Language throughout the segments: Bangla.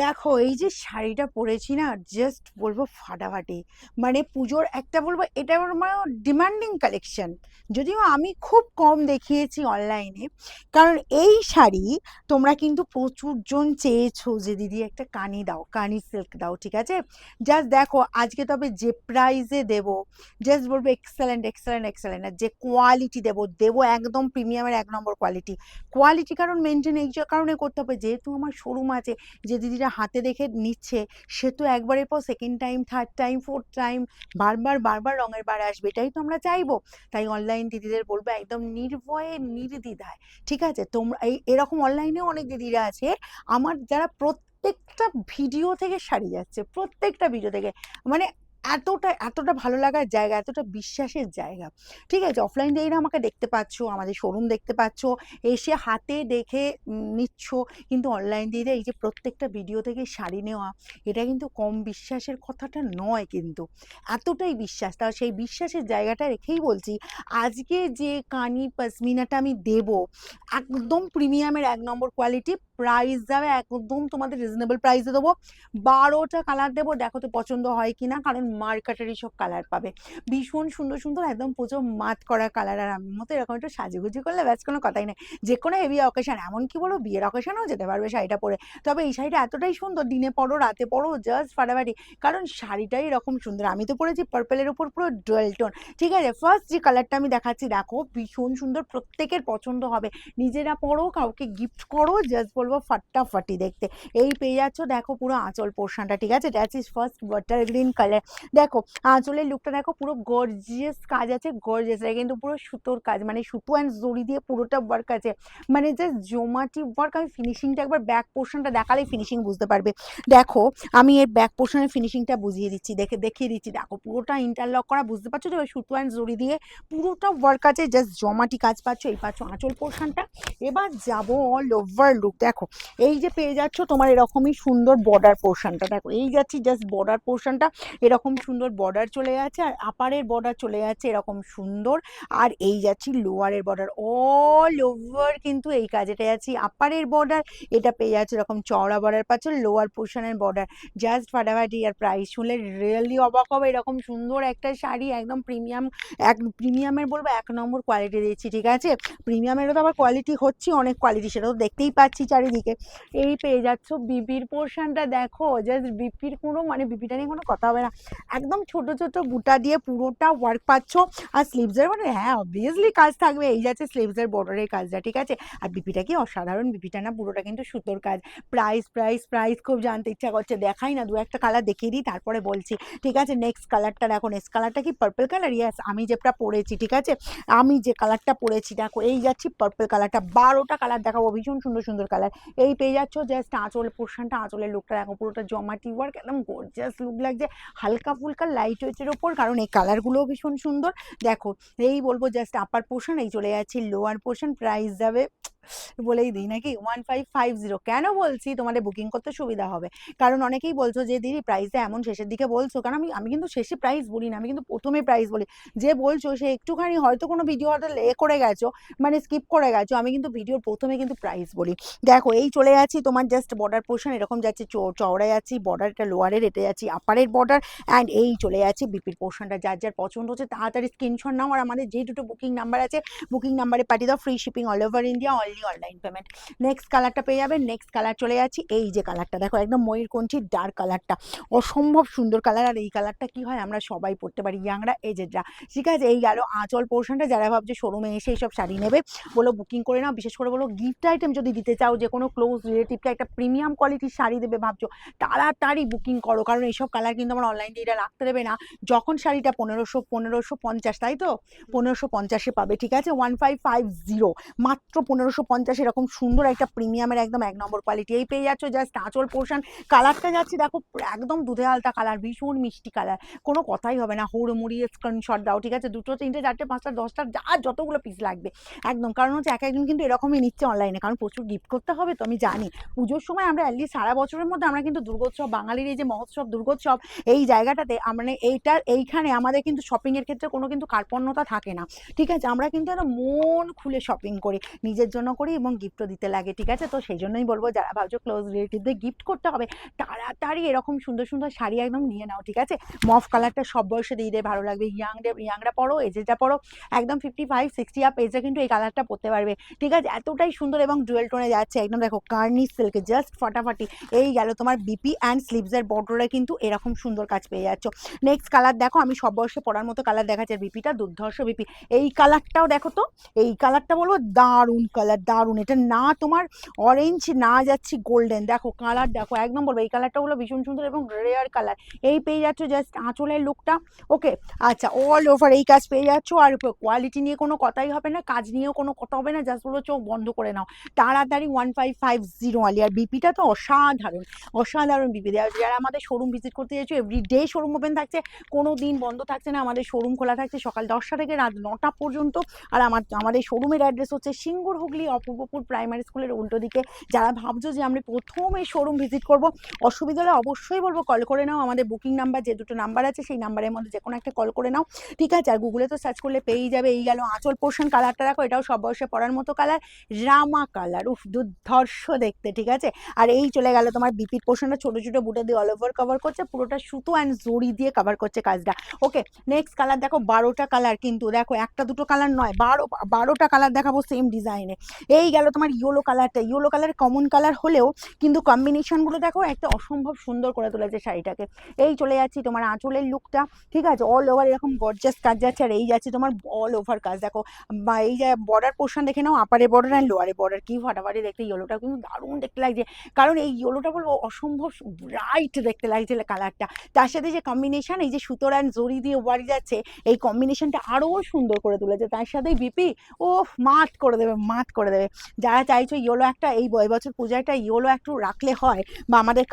দেখো, এই যে শাড়িটা পরেছি না জাস্ট বলব ফাটাফাটি। মানে পুজোর একটা বলব, এটা আমার মানে ডিমান্ডিং কালেকশন যদিও আমি খুব কম দেখিয়েছি অনলাইনে কারণ এই শাড়ি তোমরা কিন্তু প্রচুর জন চেয়েছো যে, দিদি, একটা কানি দাও, কানি সিল্ক দাও, ঠিক আছে? জাস্ট দেখো, আজকে তবে যে প্রাইসে দেব জাস্ট বলব এক্সেলেন্ট এক্সেলেন্ট এক্সেলেন্ট আর যে কোয়ালিটি দেবো দেবো একদম প্রিমিয়ামের এক নম্বর কোয়ালিটি কোয়ালিটি কারণ মেনটেন এই কারণে করতে হবে, যেহেতু আমার শোরুম আছে, যে দিদিরা হাতে দেখে নিচ্ছে, সে তো একবারের পর second time third time fourth time বারবার বারবার রঙের বার আসবে, এটাই তো আমরা চাইব। তাই অনলাইন দিদিদের বলব একদম নির্ভয়ে, নির্দ্বিধায়, ঠিক আছে? তোমরা, এই, এরকম অনলাইনেও অনেক দিদিরা আছে, আমার যারা প্রত্যেকটা ভিডিও থেকে সারিয়ে যাচ্ছে, প্রত্যেকটা ভিডিও থেকে মানে এতটা এতটা ভালো লাগার জায়গা, এতটা বিশ্বাসের জায়গা। ঠিক আছে অফলাইন দিয়েই আমাকে দেখতে পাচ্ছ, আমাদের শোরুম দেখতে পাচ্ছ, এসে হাতে দেখে নিচ্ছ, কিন্তু অনলাইন দিয়ে এই যে প্রত্যেকটা ভিডিও থেকে শাড়ি নেওয়া, এটা কিন্তু কম বিশ্বাসের কথাটা নয় কিন্তু। এতটাই বিশ্বাস তা সেই বিশ্বাসের জায়গাটা রেখেই বলছি, আজকে যে কানি, পাসমিনাটা আমি দেব, একদম প্রিমিয়ামের এক নম্বর কোয়ালিটি প্রাইস যাবে একদম তোমাদের রিজনেবল প্রাইসে দেবো। বারোটা কালার দেবো, দেখো তো পছন্দ হয় কি না কারণ মার্কাটারি সব কালার পাবে। ভীষণ সুন্দর সুন্দর একদম প্রচুর মাত করা কালার আর আমি মতো এরকম একটু সাজুগুজি করলে ব্যাস কোনো কথাই নেই। যে কোনো হেভি অকেশন এমনকি বলো বিয়ের অকেশনেও যেতে পারবে শাড়িটা পরে। তবে এই শাড়িটা এতটাই সুন্দর, দিনে পরো, রাতে পরো জাস্ট ফাটাফাটি। কারণ শাড়িটাই এরকম সুন্দর। আমি তো পরেছি পার্পেলের উপর পুরো ডুয়েল টোন ঠিক আছে ফার্স্ট যে কালারটা আমি দেখাচ্ছি, দেখো ভীষণ সুন্দর, প্রত্যেকের পছন্দ হবে। নিজেরা পরো, কাউকে গিফট করো জাস্ট বলব ফাটাফাটি দেখতে। এই পেয়ে যাচ্ছ, দেখো পুরো আঁচল পোর্শনটা ঠিক আছে? That is first water green colour দেখো, আঁচলের লুকটা দেখো, পুরো গর্জিয়াস কাজ আছে গর্জিয়াস কিন্তু পুরো সুতোর কাজ মানে সুতো অ্যান্ড জড়ি দিয়ে পুরোটা ওয়ার্ক আছে। মানে জাস্ট জমাটি ওয়ার্ক আমি ফিনিশিংটা একবার ব্যাক পোর্শনটা দেখালেই ফিনিশিং বুঝতে পারবে। দেখো, আমি এর ব্যাক পোর্শনের ফিনিশিংটা বুঝিয়ে দিচ্ছি, দেখে, দেখিয়ে দিচ্ছি। দেখো, পুরোটা ইন্টারলক করা, বুঝতে পারছ? তো সুতো অ্যান্ড জড়ি দিয়ে পুরোটা ওয়ার্ক আছে জাস্ট জমাটি কাজ পাচ্ছ, এই পাচ্ছ আঁচল পোর্শনটা এবার যাব অল ওভার লুক দেখো এই যে পেয়ে যাচ্ছ তোমার এরকমই সুন্দর বর্ডার পোর্শনটা দেখো, এই যাচ্ছি জাস্ট বর্ডার পোর্শনটা এরকম সুন্দর বর্ডার চলে যাচ্ছে আর আপারের বর্ডার চলে যাচ্ছে এরকম সুন্দর। আর এই যাচ্ছি লোয়ারের বর্ডার অল ওভার কিন্তু এই কাজেটা যাচ্ছি। আপারের বর্ডার এটা পেয়ে যাচ্ছে এরকম চওড়া বর্ডার পাচ্ছ লোয়ার পোর্শনের বর্ডার জাস্ট ফাটাফাটি আর প্রাইস শুনলে রিয়েলি অবাক হবে, এরকম সুন্দর একটা শাড়ি, একদম প্রিমিয়াম এক প্রিমিয়ামের বলব এক নম্বর কোয়ালিটি দিচ্ছি, ঠিক আছে? প্রিমিয়ামেরও তো আবার কোয়ালিটি হচ্ছে অনেক কোয়ালিটি সেটা তো দেখতেই পাচ্ছি চারিদিকে। এই পেয়ে যাচ্ছ বিপির পোর্শনটা দেখো জাস্ট বিপির কোনো মানে বিপিটা নিয়ে কোনো কথা হবে না। একদম ছোট ছোট বুটা দিয়ে পুরোটা ওয়ার্ক পাচ্ছ। আর স্লিভসের মানে হ্যাঁ অবভিয়াসলি কাজ থাকবে। এই যাচ্ছে স্লিভসের বর্ডারের কাজটা, ঠিক আছে? আর বিপিটা কি অসাধারণ, বিপিটা না পুরোটা কিন্তু সুতোর কাজ। প্রাইস প্রাইস প্রাইস খুব জানতে ইচ্ছা করছে। দেখাই না, দু একটা কালার দেখিয়ে দিই, তারপরে বলছি, ঠিক আছে? নেক্সট কালারটা দেখো নেক্সট কালারটা কি পার্পল কালার ইয়াস আমি যেটা পরেছি, ঠিক আছে? আমি যে কালারটা পরেছি, দেখো, এই যাচ্ছি পার্পল কালারটা বারোটা কালার দেখাবো, ভীষণ সুন্দর সুন্দর কালার এই পেয়ে যাচ্ছ জাস্ট আঁচল পোর্শনটা আঁচলের লুকটা দেখো, পুরোটা জমাটি ওয়ার্ক একদম গর্জিয়াস লুক লাগছে। হালকা ফুলকা লাইট ওয়েটের ওপর, কারণ এই কালারগুলোও ভীষণ সুন্দর। দেখো, এই বলব জাস্ট আপার পোর্শন এই চলে যাচ্ছে লোয়ার পোর্শন প্রাইস যাবে। বলেই দিই, নাকি? ওয়ান ফাইভ ফাইভ জিরো কেন বলছি? তোমাদের বুকিং করতে সুবিধা হবে। কারণ অনেকেই বলছো যে, দিদি প্রাইসটা এমন শেষের দিকে বলছো। কারণ আমি আমি কিন্তু শেষে প্রাইস বলি না, আমি কিন্তু প্রথমে প্রাইস বলি। যে বলছো, সে একটুখানি হয়তো কোনো ভিডিও হয়তো এ করে গেছো মানে স্কিপ করে গেছো, আমি কিন্তু ভিডিওর প্রথমে কিন্তু প্রাইস বলি। দেখো, এই চলে যাচ্ছি তোমার জাস্ট বর্ডার পোর্শন এরকম যাচ্ছে চওড়া যাচ্ছি বর্ডারটা লোয়ারের এটা যাচ্ছি আপারের বর্ডার অ্যান্ড এই চলে যাচ্ছে বিপির পোর্শনটা যার যার পছন্দ হচ্ছে তাড়াতাড়ি স্ক্রিনশট নাও, আর আমাদের যে দুটো বুকিং নাম্বার আছে বুকিং নাম্বারে পাঠিয়ে দাও free shipping all over India only online payment next কালারটা পেয়ে যাবেন নেক্সট কালার চলে যাচ্ছি, এই যে কালারটা দেখো একদম ময়ূরকণ্ঠী ডার্ক কালারটা অসম্ভব সুন্দর কালার আর এই কালারটা কি হয়, আমরা সবাই পড়তে পারি। ইয়াংরা এজেডরা ঠিক আছে, এই গেল আঁচল পোর্শনটা যারা ভাবছে শোরুমে এসে এইসব শাড়ি নেবে, বলো বুকিং করে নাও। বিশেষ করে বলো গিফট আইটেম যদি দিতে চাও, যে কোনো ক্লোজ রিলেটিভকে একটা প্রিমিয়াম কোয়ালিটির শাড়ি দেবে ভাবছ, তাড়াতাড়ি বুকিং করো। কারণ এইসব কালার কিন্তু আমার অনলাইন দিয়ে এটা রাখতে দেবে না। যখন শাড়িটা পনেরোশো পনেরোশো পঞ্চাশ, তাই তো? পনেরোশো পঞ্চাশে পাবে, ঠিক আছে? ওয়ান ফাইভ ফাইভ জিরো মাত্র পনেরোশো পঞ্চাশ এরকম সুন্দর একটা প্রিমিয়ামের একদম এক নম্বর কোয়ালিটি এই পেয়ে যাচ্ছ জাস্ট আঁচল পোর্শন কালারটা যাচ্ছে দেখো একদম দুধে আলতা কালার ভীষণ মিষ্টি কালার কোনো কথাই হবে না হুড় মুড়িয়ে স্ক্রিনশট দাও, ঠিক আছে? দুটো, তিনটে, চারটে, পাঁচটা, দশটা, যা, যতগুলো পিস লাগবে। একদম, কারণ হচ্ছে এক একজন কিন্তু এরকমই নিচ্ছে অনলাইনে কারণ প্রচুর গিফট করতে হবে তো, আমি জানি। পুজোর সময় আমরা অ্যাটলিস্ট সারা বছরের মধ্যে আমরা কিন্তু দুর্গোৎসব, বাঙালির এই যে মহোৎসব, দুর্গোৎসব, এই জায়গাটাতে আমরা এইটার এইখানে আমাদের কিন্তু শপিংয়ের ক্ষেত্রে কোনো কিন্তু কার্পণ্যতা থাকে না। ঠিক আছে? আমরা কিন্তু একটা মন খুলে শপিং করি। নিজের জন্য করি এবং গিফটও দিতে লাগে, ঠিক আছে? তো সেই জন্যই বলব, যারা ভাবছ ক্লোজ রিলেটিভদের গিফট করতে হবে, তাড়াতাড়ি এরকম সুন্দর সুন্দর শাড়ি একদম নিয়ে নাও, ঠিক আছে? মফ কালারটা সব বয়সে দিয়ে ভালো লাগবে। ইয়াং ইয়াংরা পড়ো এজেটা পড়ো, একদম ফিফটি ফাইভ সিক্সটি আপ এজে কিন্তু এই কালারটা পরতে পারবে, ঠিক আছে? এতটাই সুন্দর এবং জুয়েল টোনে যাচ্ছে, একদম দেখো কার্নি সিল্কে জাস্ট ফাটাফাটি, এই গেল তোমার বিপি অ্যান্ড স্লিভসের বর্ডারে কিন্তু এরকম সুন্দর কাজ পেয়ে যাচ্ছ। নেক্সট কালার দেখো, আমি সব বয়সে পড়ার মতো কালার দেখাচ্ছি বিপিটা দুর্ধর্ষ বিপি এই কালারটাও দেখো তো, এই কালারটা বলব দারুণ কালার দারুণ। এটা না তোমার অরেঞ্জ না যাচ্ছি গোল্ডেন দেখো কালার দেখো একদম বলব এই কালারটা হলো ভীষণ সুন্দর এবং রেয়ার কালার এই পেয়ে যাচ্ছ জাস্ট আঁচলের লুকটা ওকে আচ্ছা অল ওভার এই কাজ পেয়ে যাচ্ছ, আর কোয়ালিটি নিয়ে কোনো কথাই হবে না, কাজ নিয়েও কোনো কথা হবে না জাস্ট বলো চোখ বন্ধ করে নাও। তাড়াতাড়ি ওয়ান ফাইভ ফাইভ জিরো আলি। আর বিপিটা তো অসাধারণ অসাধারণ বিপি দেওয়া যারা আমাদের শোরুম ভিজিট করতে যাচ্ছ এভরি ডে শোরুম ওপেন থাকছে, কোনো দিন বন্ধ থাকছে না, আমাদের শোরুম খোলা থাকছে সকাল দশটা থেকে রাত নটা পর্যন্ত। আর আমার, আমাদের শোরুমের অ্যাড্রেস হচ্ছে সিঙ্গুর হুগলি অপূর্বপুর প্রাইমারি স্কুলের উল্টো দিকে। যারা ভাবছ যে আমরা প্রথম এই শোরুম ভিজিট করব, অসুবিধা হলে অবশ্যই বলব কল করে নাও। আমাদের বুকিং নাম্বার যে দুটো নাম্বার আছে, সেই নাম্বারের মধ্যে যে কোনো একটা কল করে নাও। ঠিক আছে? আর গুগলে তো সার্চ করলে পেয়েই যাবে। এই গেল আঁচল পোর্শন কালারটা দেখো, এটাও সব বয়সে পড়ার মতো কালার রামা কালার উফ, দুর্ধর্ষ দেখতে, ঠিক আছে? আর এই চলে গেল তোমার বিপির পোর্শনটা ছোটো ছোটো বুটে দিয়ে অল ওভার কভার করছে। পুরোটা সুতো অ্যান্ড জড়ি দিয়ে কভার করছে কাজটা। ওকে নেক্সট কালার দেখো, বারোটা কালার কিন্তু। দেখো, একটা দুটো কালার নয়, বারো, বারোটা কালার দেখাবো সেম ডিজাইনে এই গেল তোমার ইয়েলো কালারটা ইয়েলো কালার কমন কালার হলেও কিন্তু কম্বিনেশনগুলো দেখো একটা অসম্ভব সুন্দর করে তুলেছে শাড়িটাকে। এই চলে যাচ্ছি তোমার আঁচলের লুকটা ঠিক আছে? অল ওভার এরকম গর্জাস কাজ যাচ্ছে আর এই যাচ্ছে তোমার অল ওভার কাজ। দেখো, বা এই যে বর্ডার পোর্শন দেখে নাও আপারে বর্ডার অ্যান্ড লোয়ারে বর্ডার কি ফাটাফাটি দেখতে ইয়েলোটা কিন্তু দারুণ দেখতে লাগছে। কারণ এই ইয়েলোটা বলব অসম্ভব ব্রাইট দেখতে লাগছে কালারটা তার সাথে যে কম্বিনেশন এই যে সুতোর অ্যান্ড জড়ি দিয়ে ওয়ারি যাচ্ছে, এই কম্বিনেশনটা আরও সুন্দর করে তুলেছে। তার সাথে বিপি ও মাত করে দেবে, মাত করে দেবে। যারা চাইছো ইয়োলো একটা, এই বছর পূজা একটা ইয়েলো একটু রাখলে হয় বা আমাদের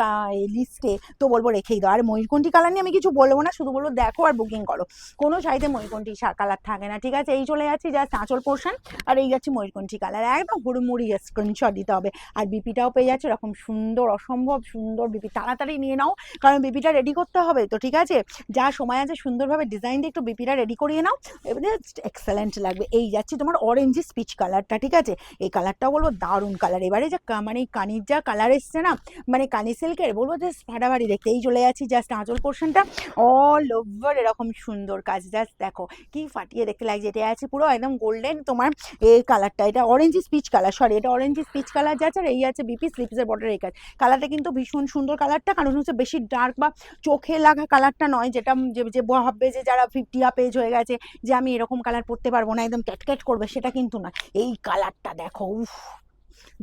লিস্টে তো বলব রেখেই দাও। আর ময়ূরকণ্ঠী কালার নিয়ে আমি কিছু বলব না, শুধু বলব দেখো আর বুকিং করো। কোনো শাড়িতে ময়ূরকণ্ঠী কালার থাকে না, ঠিক আছে? এই চলে যাচ্ছি জাস্ট আঁচল পোর্শন আর এই যাচ্ছে ময়ূরকণ্ঠী কালার একদম হুড়মুড়ি স্ক্রিনশট দিতে হবে। আর বিপিটাও পেয়ে যাচ্ছে, এরকম সুন্দর, অসম্ভব সুন্দর বিপি তাড়াতাড়ি নিয়ে নাও, কারণ বিপিটা রেডি করতে হবে তো, ঠিক আছে? যা সময় আছে সুন্দরভাবে ডিজাইন দিয়ে একটু বিপিটা রেডি করিয়ে নাও। এবারে এক্সেলেন্ট লাগবে। এই যাচ্ছি তোমার অরেঞ্জ স্পিচ কালারটা ঠিক আছে? এই কালারটাও বলব দারুণ কালার এবারে যা মানে কানির যা কালার এসছে না মানে কানি সিল্কের বলব জাস্ট ফাটাফাটি দেখতে। এই চলে যাচ্ছি জাস্ট আঁচল পোর্শনটা অল ওভার এরকম সুন্দর কাজ। জাস্ট দেখো কি ফাটিয়ে দেখতে লাগছে। এটা আছে পুরো একদম গোল্ডেন তোমার এই কালারটা এটা অরেঞ্জ স্পিচ কালার সরি এটা অরেঞ্জ স্পিচ কালার যাচ্ছে আর এই আছে বিপি স্লিপসের বর্ডার এই কাজ। কালারটা কিন্তু ভীষণ সুন্দর কালারটা কারণ হচ্ছে বেশি ডার্ক বা চোখে লাগা কালারটা নয়, যেটা যে ভাববে যে যারা ফিফটি আপ এজ হয়ে গেছে যে আমি এরকম কালার পরতে পারব না, একদম ক্যাটক্যাট করবে, সেটা কিন্তু না। এই কালারটা দেখো উফ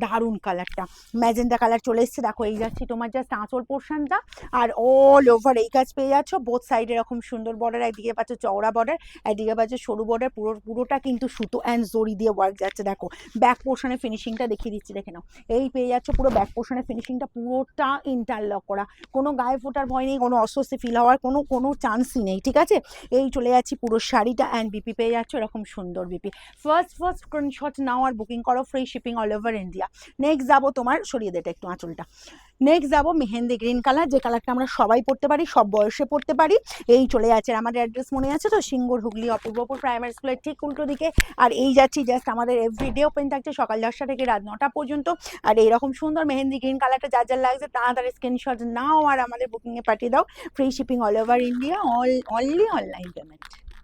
দারুণ কালারটা ম্যাজেন্ডা কালার চলে এসছে। দেখো, এই যাচ্ছে তোমার জাস্ট আঁচল পোর্শনটা আর অল ওভার এই কাজ পেয়ে যাচ্ছ। বোথ সাইডে এরকম সুন্দর বর্ডার একদিকে পাচ্ছ চওড়া বর্ডার একদিকে পাচ্ছ সরু বর্ডার পুরো, পুরোটা কিন্তু সুতো অ্যান্ড জড়ি দিয়ে ওয়ার্ক যাচ্ছে। দেখো ব্যাক পোর্শনের ফিনিশিংটা দেখিয়ে দিচ্ছি, দেখে নাও। এই পেয়ে যাচ্ছ পুরো ব্যাক পোর্শনের ফিনিশিংটা পুরোটা ইন্টারলক করা। কোনো গায়ে ফোটার ভয় নেই, কোনো অস্বস্তি ফিল হওয়ার কোনো কোনো চান্সই নেই, ঠিক আছে? এই চলে যাচ্ছি পুরো শাড়িটা অ্যান্ড বিপি পেয়ে যাচ্ছ, এরকম সুন্দর বিপি ফার্স্ট ফার্স্ট স্ক্রিনশট নাও আর বুকিং করো free shipping all over India next যাব তোমার, সরিয়ে দেটা একটু আঁচলটা। নেক্সট যাব মেহেন্দি গ্রিন কালার যে কালারটা আমরা সবাই পড়তে পারি, সব বয়সে পড়তে পারি। এই চলে যাচ্ছে আমাদের অ্যাড্রেস মনে আছে তো? সিঙ্গুর, হুগলি, অপূর্বপুর প্রাইমারি স্কুলের ঠিক উল্টো দিকে। আর এই যাচ্ছি জাস্ট আমাদের এভরিডে ওপেন থাকছে, সকাল দশটা থেকে রাত নটা পর্যন্ত। আর এইরকম সুন্দর মেহেন্দি গ্রিন কালারটা যার যার লাগছে তাড়াতাড়ি স্ক্রিনশট নাও আর আমাদের বুকিংয়ে পাঠিয়ে দাও। Free shipping all over India all only online payment